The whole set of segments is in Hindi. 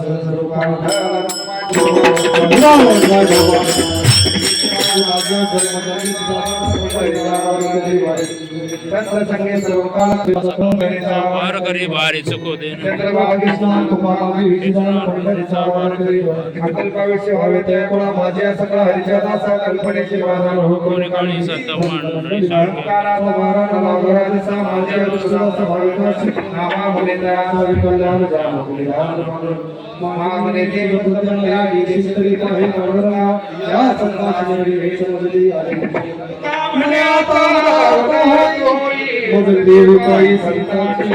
संगे सर्वकाळ वार करी भारी चुको देन कोणा माझ्या सगळं हरिच्या दासा कल्पनेचे वादन हो कोणी काळी सरकार ने भी एक समझली अरे मैंने आता मुझे देव कोई संतान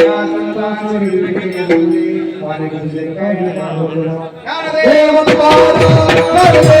या संतान मेरी बेटी बोली मारे तुझे कहने ना बोलना देव द्वारा कर दे